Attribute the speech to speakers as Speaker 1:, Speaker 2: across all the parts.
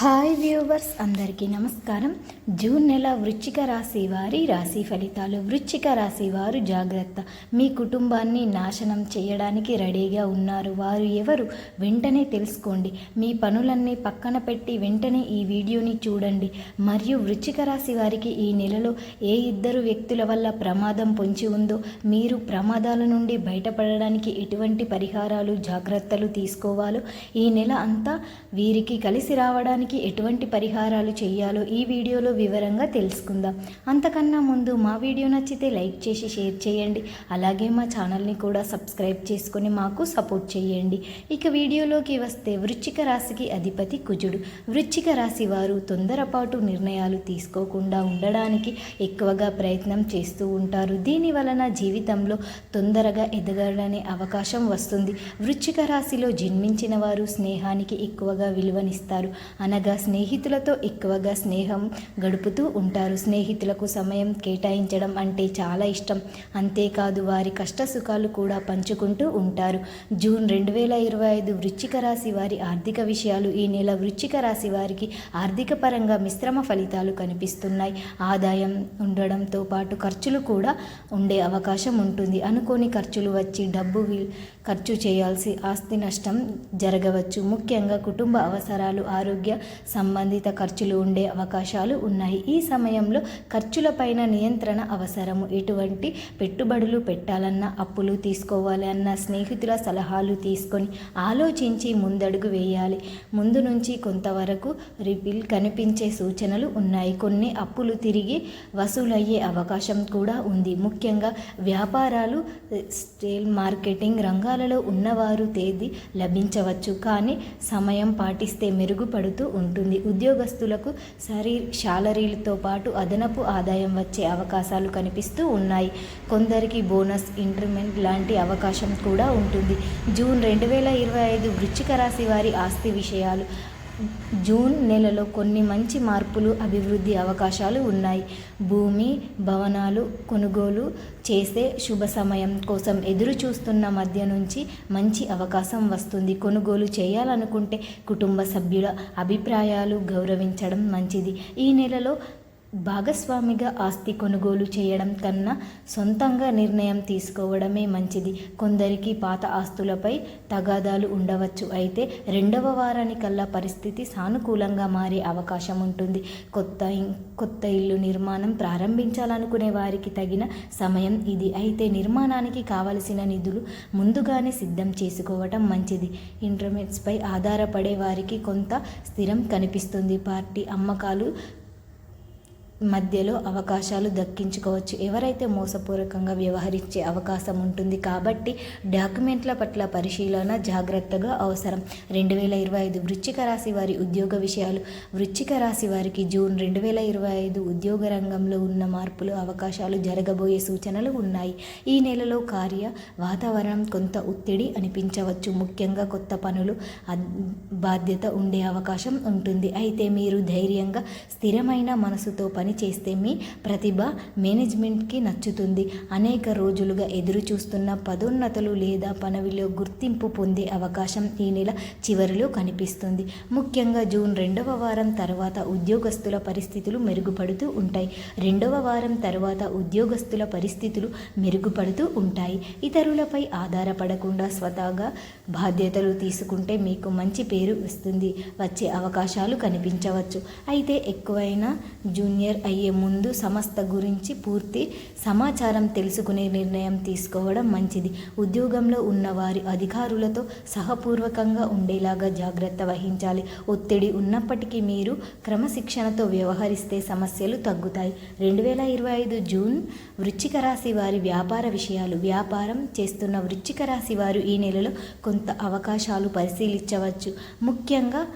Speaker 1: Hi viewers అందరికీ నమస్కారం. June నెల వృశ్చిక రాశి వారి రాశి ఫలితాలు. వృశ్చిక రాశి వారు జాగ్రత్త. మీ కుటుంబాన్ని నాశనం చేయడానికి రెడీగా ఉన్నారు. వారు ఎవరు? వెంటనే తెలుసుకోండి. మీ పనులన్నీ పక్కన పెట్టి వెంటనే ఈ వీడియోని చూడండి. మరియు వృశ్చిక రాశి వారికి ఈ నెలలో ఏ ఇద్దరు వ్యక్తుల వల్ల ప్రమాదం పొంచి ఉందో మీరు ప్రమాదాల నుండి బయటపడడానికి ఎటువంటి పరిహారాలు జాగ్రత్తలు తీసుకోవాలో ఈ నెల అంతా వీరికి కలిసి రావడానికి ఎటువంటి పరిహారాలు చేయాలో ఈ వీడియోలో వివరంగా తెలుసుకుందాం. అంతకన్నా ముందు మా వీడియో నచ్చితే లైక్ చేసి షేర్ చేయండి. అలాగే మా ఛానల్ని కూడా సబ్స్క్రైబ్ చేసుకొని మాకు సపోర్ట్ చేయండి. ఇక వీడియోలోకి వస్తే వృశ్చిక రాశికి అధిపతి కుజుడు. వృశ్చిక రాశి వారు తొందరపాటు నిర్ణయాలు తీసుకోకుండా ఉండడానికి ఎక్కువగా ప్రయత్నం చేస్తూ ఉంటారు. దీని వలన జీవితంలో తొందరగా ఎదగడనే అవకాశం వస్తుంది. వృశ్చిక రాశిలో జన్మించిన వారు స్నేహానికి ఎక్కువగా విలువనిస్తారు. అనగా స్నేహితులతో ఎక్కువగా స్నేహం గడుపుతూ ఉంటారు. స్నేహితులకు సమయం కేటాయించడం అంటే చాలా ఇష్టం. అంతేకాదు వారి కష్ట సుఖాలు కూడా పంచుకుంటూ ఉంటారు. జూన్ రెండు వేల ఇరవై ఐదు వృశ్చిక రాశి వారి ఆర్థిక విషయాలు ఈ నెల వృశ్చిక రాశి వారికి ఆర్థిక పరంగా మిశ్రమ ఫలితాలు కనిపిస్తున్నాయి. ఆదాయం ఉండడంతో పాటు ఖర్చులు కూడా ఉండే అవకాశం ఉంటుంది. అనుకోని ఖర్చులు వచ్చి డబ్బు ఖర్చు చేయాల్సి ఆస్తి నష్టం జరగవచ్చు. ముఖ్యంగా కుటుంబ అవసరాలు ఆరోగ్య సంబంధిత ఖర్చులు ఉండే అవకాశాలు ఉన్నాయి. ఈ సమయంలో ఖర్చులపైన నియంత్రణ అవసరము. ఎటువంటి పెట్టుబడులు పెట్టాలన్నా అప్పులు తీసుకోవాలన్నా స్నేహితుల సలహాలు తీసుకొని ఆలోచించి ముందడుగు వేయాలి. ముందు నుంచి కొంతవరకు రిపిల్ కనిపించే సూచనలు ఉన్నాయి. కొన్ని అప్పులు తిరిగి వసూలయ్యే అవకాశం కూడా ఉంది. ముఖ్యంగా వ్యాపారాలు స్టేల్ మార్కెటింగ్ రంగాలలో ఉన్నవారు తేదీ లభించవచ్చు. కానీ సమయం పాటిస్తే మెరుగుపడుతూ ఉంటుంది. ఉద్యోగస్తులకు సరీ శాలరీలతో పాటు అదనపు ఆదాయం వచ్చే అవకాశాలు కనిపిస్తూ ఉన్నాయి. కొందరికి బోనస్ ఇంక్రిమెంట్ లాంటి అవకాశం కూడా ఉంటుంది. జూన్ రెండు వేల ఇరవై ఐదు వృచ్చిక రాశి వారి ఆస్తి విషయాలు. జూన్ నెలలో కొన్ని మంచి మార్పులు అభివృద్ధి అవకాశాలు ఉన్నాయి. భూమి భవనాలు కొనుగోలు చేసే శుభ సమయం కోసం ఎదురు చూస్తున్న మధ్య నుంచి మంచి అవకాశం వస్తుంది. కొనుగోలు చేయాలనుకుంటే కుటుంబ సభ్యుల అభిప్రాయాలు గౌరవించడం మంచిది. ఈ నెలలో భాగస్వామిగా ఆస్తి కొనుగోలు చేయడం కన్నా సొంతంగా నిర్ణయం తీసుకోవడమే మంచిది. కొందరికి పాత ఆస్తులపై తగాదాలు ఉండవచ్చు. అయితే రెండవ వారానికల్లా పరిస్థితి సానుకూలంగా మారే అవకాశం ఉంటుంది. కొత్త ఇం- కొత్త ఇల్లు నిర్మాణం ప్రారంభించాలనుకునే వారికి తగిన సమయం ఇది. అయితే నిర్మాణానికి కావలసిన నిధులు ముందుగానే సిద్ధం చేసుకోవటం మంచిది. ఇంటర్మీడియట్స్పై ఆధారపడే వారికి కొంత స్థిరం కనిపిస్తుంది. పార్టీ అమ్మకాలు మధ్యలో అవకాశాలు దక్కించుకోవచ్చు. ఎవరైతే మోసపూర్వకంగా వ్యవహరించే అవకాశం ఉంటుంది కాబట్టి డాక్యుమెంట్ల పట్ల పరిశీలన జాగ్రత్తగా అవసరం. రెండు వేల ఇరవై ఐదు వృశ్చిక రాశి వారి ఉద్యోగ విషయాలు. వృశ్చిక రాశి వారికి జూన్ రెండు వేల ఇరవై ఐదు ఉద్యోగ రంగంలో ఉన్న మార్పులు అవకాశాలు జరగబోయే సూచనలు ఉన్నాయి. ఈ నెలలో కార్య వాతావరణం కొంత ఒత్తిడి అనిపించవచ్చు. ముఖ్యంగా కొత్త పనులు బాధ్యత ఉండే అవకాశం ఉంటుంది. అయితే మీరు ధైర్యంగా స్థిరమైన మనసుతో పని చేస్తే మీ ప్రతిభ మేనేజ్మెంట్కి నచ్చుతుంది. అనేక రోజులుగా ఎదురు చూస్తున్న పదోన్నతులు లేదా పనవిలో గుర్తింపు పొందే అవకాశం ఈ నెల చివరిలో కనిపిస్తుంది. ముఖ్యంగా జూన్ రెండవ వారం తర్వాత ఉద్యోగస్తుల పరిస్థితులు మెరుగుపడుతూ ఉంటాయి. రెండవ వారం తర్వాత ఉద్యోగస్తుల పరిస్థితులు మెరుగుపడుతూ ఉంటాయి. ఇతరులపై ఆధారపడకుండా స్వతహాగా బాధ్యతలు తీసుకుంటే మీకు మంచి పేరు వస్తుంది. వచ్చే అవకాశాలు కనిపించవచ్చు. అయితే ఎక్కువైన జూనియర్ అయ్యే ముందు సంస్థ గురించి పూర్తి సమాచారం తెలుసుకునే నిర్ణయం తీసుకోవడం మంచిది. ఉద్యోగంలో ఉన్న వారి అధికారులతో సహపూర్వకంగా ఉండేలాగా జాగ్రత్త వహించాలి. ఒత్తిడి ఉన్నప్పటికీ మీరు క్రమశిక్షణతో వ్యవహరిస్తే సమస్యలు తగ్గుతాయి. రెండు వేల ఇరవై ఐదు జూన్ వృచ్చిక రాశి వారి వ్యాపార విషయాలు. వ్యాపారం చేస్తున్న వృచ్చిక రాశి వారు ఈ నెలలో కొంత అవకాశాలు పరిశీలించవచ్చు. ముఖ్యంగా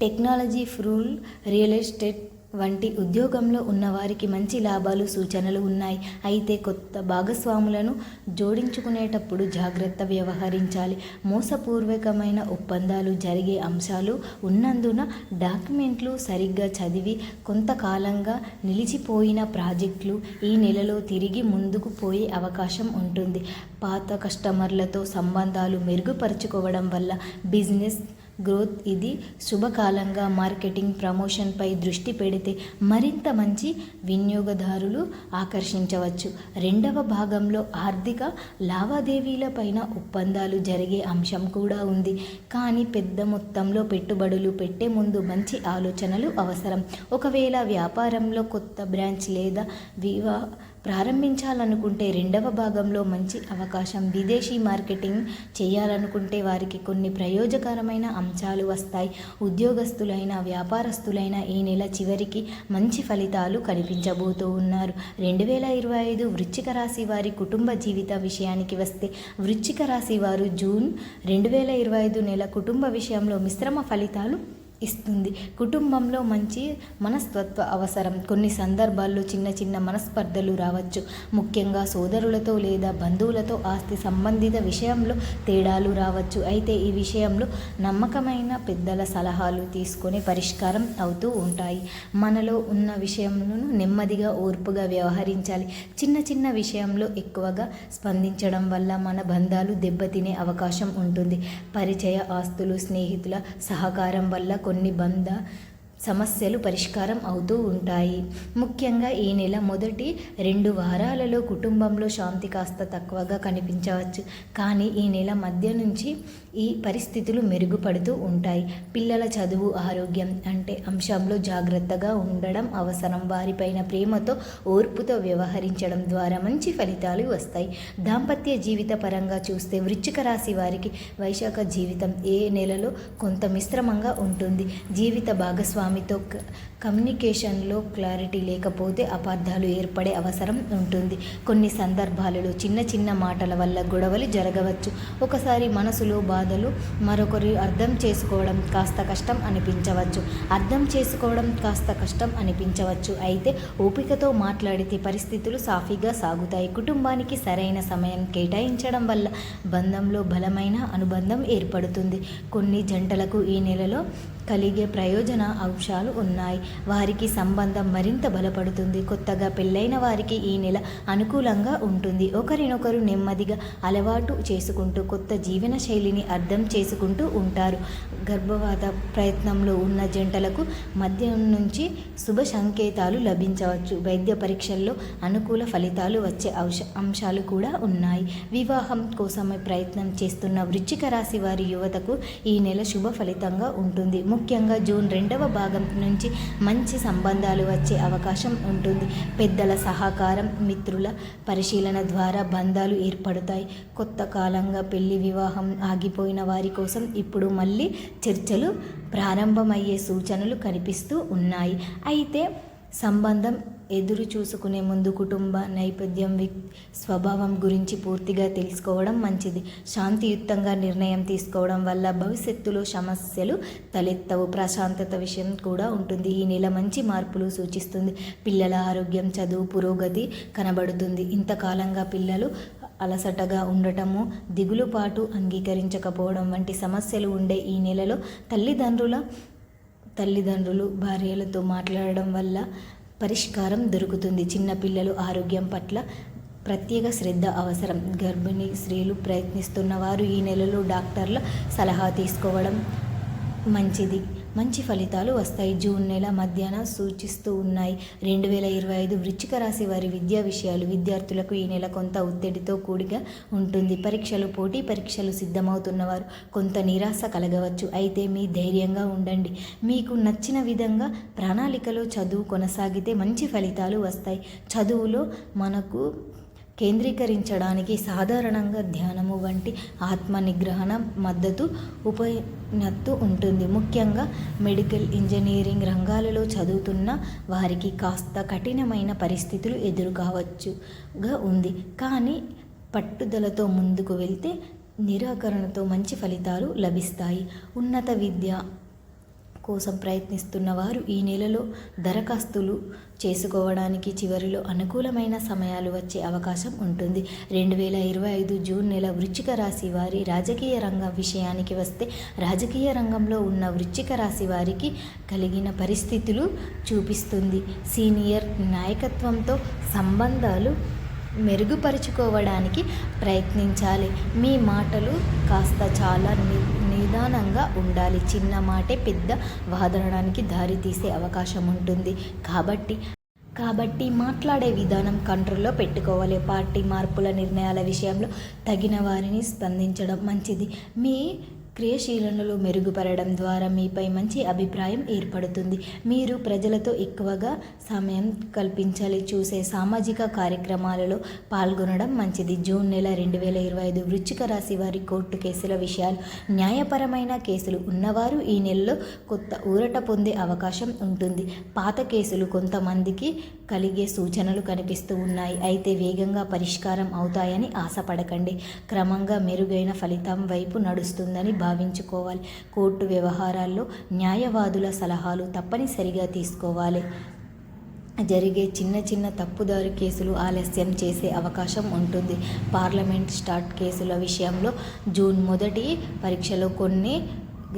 Speaker 1: టెక్నాలజీ ఫ్రూల్ రియల్ ఎస్టేట్ వంటి ఉద్యోగంలో ఉన్నవారికి మంచి లాభాలు సూచనలు ఉన్నాయి. అయితే కొత్త భాగస్వాములను జోడించుకునేటప్పుడు జాగ్రత్త వ్యవహరించాలి. మోసపూర్వకమైన ఒప్పందాలు జరిగే అంశాలు ఉన్నందున డాక్యుమెంట్లు సరిగ్గా చదివి కొంతకాలంగా నిలిచిపోయిన ప్రాజెక్టులు ఈ నెలలో తిరిగి ముందుకు పోయే అవకాశం ఉంటుంది. పాత కస్టమర్లతో సంబంధాలు మెరుగుపరుచుకోవడం వల్ల బిజినెస్ గ్రోత్ ఇది శుభకాలంగా మార్కెటింగ్ ప్రమోషన్పై దృష్టి పెడితే మరింత మంచి వినియోగదారులు ఆకర్షించవచ్చు. రెండవ భాగంలో ఆర్థిక లావాదేవీలపైన ఒప్పందాలు జరిగే అంశం కూడా ఉంది. కానీ పెద్ద మొత్తంలో పెట్టుబడులు పెట్టే ముందు మంచి ఆలోచనలు అవసరం. ఒకవేళ వ్యాపారంలో కొత్త బ్రాంచ్ లేదా వివా ప్రారంభించాలనుకుంటే రెండవ భాగంలో మంచి అవకాశం విదేశీ మార్కెటింగ్ చేయాలనుకుంటే వారికి కొన్ని ప్రయోజకరమైన అంశాలు వస్తాయి. ఉద్యోగస్తులైన వ్యాపారస్తులైన ఈ నెల చివరికి మంచి ఫలితాలు కనిపించబోతూ ఉన్నారు. రెండు వేల ఇరవై ఐదు వృశ్చిక రాశి వారి కుటుంబ జీవిత విషయానికి వస్తే వృశ్చిక రాశి వారు జూన్ రెండు వేల ఇరవై ఐదు నెల కుటుంబ విషయంలో మిశ్రమ ఫలితాలు ఇస్తుంది. కుటుంబంలో మంచి మనస్తత్వ అవసరం. కొన్ని సందర్భాల్లో చిన్న చిన్న మనస్పర్ధలు రావచ్చు. ముఖ్యంగా సోదరులతో లేదా బంధువులతో ఆస్తి సంబంధిత విషయంలో తేడాలు రావచ్చు. అయితే ఈ విషయంలో నమ్మకమైన పెద్దల సలహాలు తీసుకొని పరిష్కారం అవుతూ ఉంటాయి. మనలో ఉన్న విషయంలో నెమ్మదిగా ఓర్పుగా వ్యవహరించాలి. చిన్న చిన్న విషయంలో ఎక్కువగా స్పందించడం వల్ల మన బంధాలు దెబ్బతినే అవకాశం ఉంటుంది. పరిచయ ఆస్తులు స్నేహితుల సహకారం వల్ల కొన్ని బంధ సమస్యలు పరిష్కారం అవుతూ ఉంటాయి. ముఖ్యంగా ఈ నెల మొదటి రెండు వారాలలో కుటుంబంలో శాంతి కాస్త తక్కువగా కనిపించవచ్చు. కానీ ఈ నెల మధ్య నుంచి ఈ పరిస్థితులు మెరుగుపడుతూ ఉంటాయి. పిల్లల చదువు ఆరోగ్యం అంటే అంశంలో జాగ్రత్తగా ఉండడం అవసరం. వారిపైన ప్రేమతో ఓర్పుతో వ్యవహరించడం ద్వారా మంచి ఫలితాలు వస్తాయి. దాంపత్య జీవిత పరంగా చూస్తే వృశ్చిక రాశి వారికి వైశాఖ జీవితం ఏ నెలలో కొంత మిశ్రమంగా ఉంటుంది. జీవిత భాగస్వామి ఆమెతో కమ్యూనికేషన్లో క్లారిటీ లేకపోతే అపార్థాలు ఏర్పడే అవసరం ఉంటుంది. కొన్ని సందర్భాలలో చిన్న చిన్న మాటల వల్ల గొడవలు జరగవచ్చు. ఒకసారి మనసులో బాధలు మరొకరు అర్థం చేసుకోవడం కాస్త కష్టం అనిపించవచ్చు. అర్థం చేసుకోవడం కాస్త కష్టం అనిపించవచ్చు. అయితే ఓపికతో మాట్లాడితే పరిస్థితులు సాఫీగా సాగుతాయి. కుటుంబానికి సరైన సమయం కేటాయించడం వల్ల బంధంలో బలమైన అనుబంధం ఏర్పడుతుంది. కొన్ని జంటలకు ఈ నెలలో కలిగే ప్రయోజన అంశాలు ఉన్నాయి. వారికి సంబంధం మరింత బలపడుతుంది. కొత్తగా పెళ్ళైన వారికి ఈ నెల అనుకూలంగా ఉంటుంది. ఒకరినొకరు నెమ్మదిగా అలవాటు చేసుకుంటూ కొత్త జీవన శైలిని అర్థం చేసుకుంటూ ఉంటారు. గర్భవాత ప్రయత్నంలో ఉన్న జంటలకు మధ్య నుంచి శుభ సంకేతాలు లభించవచ్చు. వైద్య పరీక్షల్లో అనుకూల ఫలితాలు వచ్చే అంశ అంశాలు కూడా ఉన్నాయి. వివాహం కోసమే ప్రయత్నం చేస్తున్న వృచ్చిక రాశి వారి యువతకు ఈ నెల శుభ ఫలితంగా ఉంటుంది. ముఖ్యంగా జూన్ రెండవ భాగం నుంచి మంచి సంబంధాలు వచ్చే అవకాశం ఉంటుంది. పెద్దల సహకారం మిత్రుల పరిశీలన ద్వారా బంధాలు ఏర్పడతాయి. కొత్త కాలంగా పెళ్ళి వివాహం ఆగిపోయిన వారి కోసం ఇప్పుడు మళ్ళీ చర్చలు ప్రారంభమయ్యే సూచనలు కనిపిస్తూ ఉన్నాయి. అయితే సంబంధం ఎదురు చూసుకునే ముందు కుటుంబ నైపథ్యం వి స్వభావం గురించి పూర్తిగా తెలుసుకోవడం మంచిది. శాంతియుక్తంగా నిర్ణయం తీసుకోవడం వల్ల భవిష్యత్తులో సమస్యలు తలెత్తవు. ప్రశాంతత విషయం కూడా ఉంటుంది. ఈ నెల మంచి మార్పులు సూచిస్తుంది. పిల్లల ఆరోగ్యం చదువు పురోగతి కనబడుతుంది. ఇంతకాలంగా పిల్లలు అలసటగా ఉండటము దిగులుపాటు అంగీకరించకపోవడం వంటి సమస్యలు ఉండే ఈ నెలలో తల్లిదండ్రుల తల్లిదండ్రులు భార్యలతో మాట్లాడడం వల్ల పరిష్కారం దొరుకుతుంది. చిన్నపిల్లలు ఆరోగ్యం పట్ల ప్రత్యేక శ్రద్ధ అవసరం. గర్భిణీ స్త్రీలు ప్రయత్నిస్తున్న వారు ఈ నెలలో డాక్టర్ల సలహా తీసుకోవడం మంచిది. మంచి ఫలితాలు వస్తాయి. జూన్ నెల మధ్యాహ్నం సూచిస్తూ ఉన్నాయి. రెండు వేల ఇరవై ఐదు వృచ్చిక రాశి వారి విద్యా విషయాలు. విద్యార్థులకు ఈ నెల కొంత ఒత్తిడితో కూడిగా ఉంటుంది. పరీక్షలు పోటీ పరీక్షలు సిద్ధమవుతున్నవారు కొంత నిరాశ కలగవచ్చు. అయితే మీ ధైర్యంగా ఉండండి. మీకు నచ్చిన విధంగా ప్రణాళికలో చదువు కొనసాగితే మంచి ఫలితాలు వస్తాయి. చదువులో మనకు కేంద్రీకరించడానికి సాధారణంగా ధ్యానము వంటి ఆత్మ నిగ్రహణ మద్దతు ఉపనత్తు ఉంటుంది. ముఖ్యంగా మెడికల్ ఇంజనీరింగ్ రంగాలలో చదువుతున్న వారికి కాస్త కఠినమైన పరిస్థితులు ఎదురు కావచ్చుగా ఉంది. కానీ పట్టుదలతో ముందుకు వెళ్తే నిరాకరణతో మంచి ఫలితాలు లభిస్తాయి. ఉన్నత విద్య కోసం ప్రయత్నిస్తున్న వారు ఈ నెలలో దరఖాస్తులు చేసుకోవడానికి చివరిలో అనుకూలమైన సమయాలు వచ్చే అవకాశం ఉంటుంది. రెండు వేల ఇరవై ఐదు జూన్ నెల వృచ్చిక రాశి వారి రాజకీయ రంగం విషయానికి వస్తే రాజకీయ రంగంలో ఉన్న వృచ్చిక రాశి వారికి కలిగిన పరిస్థితులు చూపిస్తుంది. సీనియర్ నాయకత్వంతో సంబంధాలు మెరుగుపరుచుకోవడానికి ప్రయత్నించాలి. మీ మాటలు కాస్త చాలా నిదానంగా ఉండాలి. చిన్న మాటే పెద్ద వాదనడానికి దారితీసే అవకాశం ఉంటుంది కాబట్టి కాబట్టి మాట్లాడే విధానం కంట్రోల్లో పెట్టుకోవాలి. పార్టీ మార్పుల నిర్ణయాల విషయంలో తగిన వారిని స్పందించడం మంచిది. మీ క్రియాశీలనలు మెరుగుపడడం ద్వారా మీపై మంచి అభిప్రాయం ఏర్పడుతుంది. మీరు ప్రజలతో ఎక్కువగా సమయం కల్పించాలి. చూసే సామాజిక కార్యక్రమాలలో పాల్గొనడం మంచిది. జూన్ నెల రెండు వేల ఇరవై ఐదు వృశ్చిక రాశి వారి కోర్టు కేసుల విషయాలు. న్యాయపరమైన కేసులు ఉన్నవారు ఈ నెలలో కొత్త ఊరట పొందే అవకాశం ఉంటుంది. పాత కేసులు కొంతమందికి కలిగే సూచనలు కనిపిస్తూ ఉన్నాయి. అయితే వేగంగా పరిష్కారం అవుతాయని ఆశపడకండి. క్రమంగా మెరుగైన ఫలితం వైపు నడుస్తుందని భావించుకోవాలి. కోర్టు వ్యవహారాల్లో న్యాయవాదుల సలహాలు తప్పనిసరిగా తీసుకోవాలి. జరిగే చిన్న చిన్న తప్పుదారి కేసులు ఆలస్యం చేసే అవకాశం ఉంటుంది. పార్లమెంట్ స్టార్ట్ కేసుల విషయంలో జూన్ మొదటి పరీక్షలో కొన్ని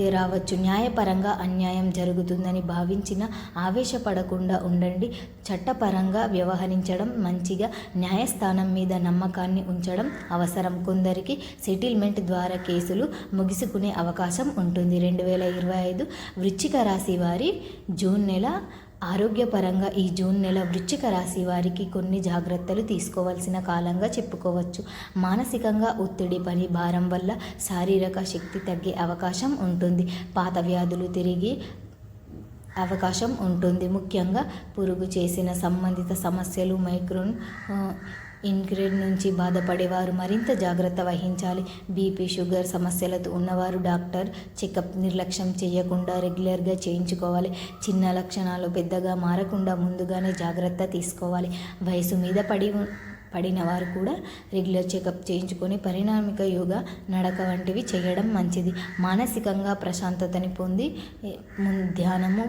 Speaker 1: రావచ్చు? న్యాయపరంగా అన్యాయం జరుగుతుందని భావించిన ఆవేశపడకుండా ఉండండి. చట్టపరంగా వ్యవహరించడం మంచిగా న్యాయస్థానం మీద నమ్మకాన్ని ఉంచడం అవసరం. కొందరికి సెటిల్మెంట్ ద్వారా కేసులు ముగిసుకునే అవకాశం ఉంటుంది. రెండు వేల ఇరవై ఐదు వృచ్చిక రాశి వారి జూన్ నెల ఆరోగ్యపరంగా ఈ జూన్ నెల వృశ్చిక రాశి వారికి కొన్ని జాగ్రత్తలు తీసుకోవాల్సిన కాలంగా చెప్పుకోవచ్చు. మానసికంగా ఒత్తిడి పని భారం వల్ల శారీరక శక్తి తగ్గే అవకాశం ఉంటుంది. పాత వ్యాధులు తిరిగి అవకాశం ఉంటుంది. ముఖ్యంగా పురుగు చేసిన సంబంధిత సమస్యలు మైక్రోన్ ఇన్గ్రేడ్ నుంచి బాధపడేవారు మరింత జాగ్రత్త వహించాలి. బీపీ షుగర్ సమస్యలతో ఉన్నవారు డాక్టర్ చెకప్ నిర్లక్ష్యం చేయకుండా రెగ్యులర్గా చేయించుకోవాలి. చిన్న లక్షణాలు పెద్దగా మారకుండా ముందుగానే జాగ్రత్త తీసుకోవాలి. వయసు మీద పడి పడిన వారు కూడా రెగ్యులర్ చెకప్ చేయించుకొని పరిణామిక యోగా నడక వంటివి చేయడం మంచిది. మానసికంగా ప్రశాంతతని పొంది ధ్యానము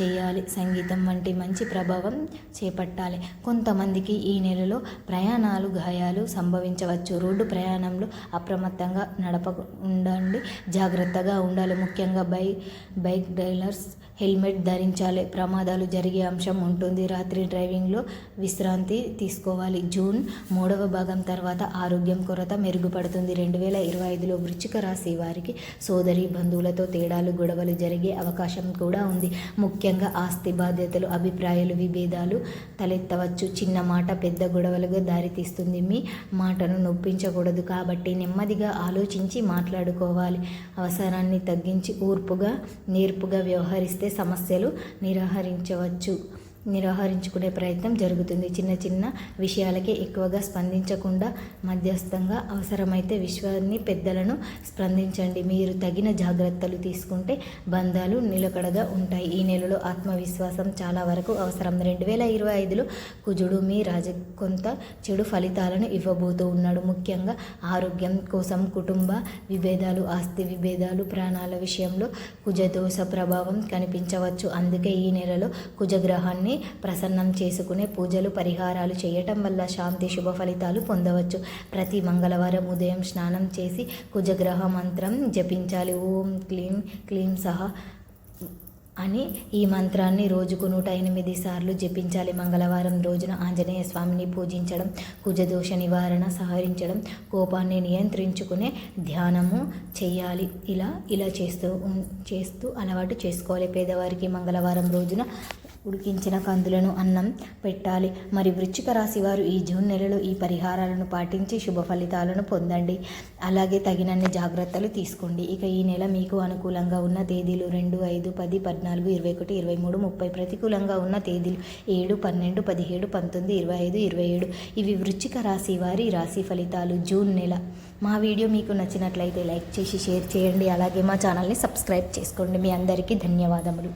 Speaker 1: చేయాలి. సంగీతం వంటి మంచి ప్రభావం చేపట్టాలి. కొంతమందికి ఈ నెలలో ప్రయాణాలు గాయాలు సంభవించవచ్చు. రోడ్డు ప్రయాణంలో అప్రమత్తంగా నడప ఉండండి. జాగ్రత్తగా ఉండాలి. ముఖ్యంగా బైక్ బైక్ డైలర్స్ హెల్మెట్ ధరించాలి. ప్రమాదాలు జరిగే అంశం ఉంటుంది. రాత్రి డ్రైవింగ్లో విశ్రాంతి తీసుకోవాలి. జూన్ మూడవ భాగం తర్వాత ఆరోగ్యం కొరత మెరుగుపడుతుంది. రెండు వేల ఇరవై ఐదులో వృచ్చిక రాశి వారికి సోదరి బంధువులతో తేడాలు గొడవలు జరిగే అవకాశం కూడా ఉంది. ముఖ్యంగా ఆస్తి బాధ్యతలు అభిప్రాయాలు విభేదాలు తలెత్తవచ్చు. చిన్న మాట పెద్ద గొడవలుగా దారితీస్తుంది. మీ మాటను నొప్పించకూడదు కాబట్టి నెమ్మదిగా ఆలోచించి మాట్లాడుకోవాలి. అవసరాన్ని తగ్గించి ఊర్పుగా నేర్పుగా వ్యవహరిస్తే సమస్యలు నిరాహరించవచ్చు. నిరాహరించుకునే ప్రయత్నం జరుగుతుంది. చిన్న చిన్న విషయాలకే ఎక్కువగా స్పందించకుండా మధ్యస్థంగా అవసరమైతే విశ్వాన్ని పెద్దలను స్పందించండి. మీరు తగిన జాగ్రత్తలు తీసుకుంటే బంధాలు నిలకడగా ఉంటాయి. ఈ నెలలో ఆత్మవిశ్వాసం చాలా వరకు అవసరం. రెండు వేల ఇరవై ఐదులో కుజుడు మీ రాజ కొంత చెడు ఫలితాలను ఇవ్వబోతూ ఉన్నాడు. ముఖ్యంగా ఆరోగ్యం కోసం కుటుంబ విభేదాలు ఆస్తి విభేదాలు ప్రాణాల విషయంలో కుజదోష ప్రభావం కనిపించవచ్చు. అందుకే ఈ నెలలో కుజగ్రహాన్ని ప్రసన్నం చేసుకునే పూజలు పరిహారాలు చేయటం వల్ల శాంతి శుభ ఫలితాలు పొందవచ్చు. ప్రతి మంగళవారం ఉదయం స్నానం చేసి కుజగ్రహ మంత్రం జపించాలి. ఓం క్లీం క్లీం సహా అని ఈ మంత్రాన్ని రోజుకు నూట ఎనిమిది సార్లు జపించాలి. మంగళవారం రోజున ఆంజనేయ స్వామిని పూజించడం కుజదోష నివారణ సహరించడం కోపాన్ని నియంత్రించుకునే ధ్యానము చేయాలి. ఇలా ఇలా చేస్తూ చేస్తూ అలవాటు చేసుకోవాలి. పేదవారికి మంగళవారం రోజున ఉడికించిన కందులను అన్నం పెట్టాలి. మరి వృచ్చిక రాశి వారు ఈ జూన్ నెలలో ఈ పరిహారాలను పాటించి శుభ ఫలితాలను పొందండి. అలాగే తగినన్ని జాగ్రత్తలు తీసుకోండి. ఇక ఈ నెల మీకు అనుకూలంగా ఉన్న తేదీలు రెండు ఐదు పది పద్నాలుగు ఇరవై ఒకటి ఇరవై మూడు ముప్పై ప్రతికూలంగా ఉన్న తేదీలు ఏడు పన్నెండు పదిహేడు పంతొమ్మిది ఇరవై ఐదు ఇరవై ఏడు. ఇవి వృచ్చిక రాశి వారి రాశి ఫలితాలు జూన్ నెల. మా వీడియో మీకు నచ్చినట్లయితే లైక్ చేసి షేర్ చేయండి. అలాగే మా ఛానల్ని సబ్స్క్రైబ్ చేసుకోండి. మీ అందరికీ ధన్యవాదములు.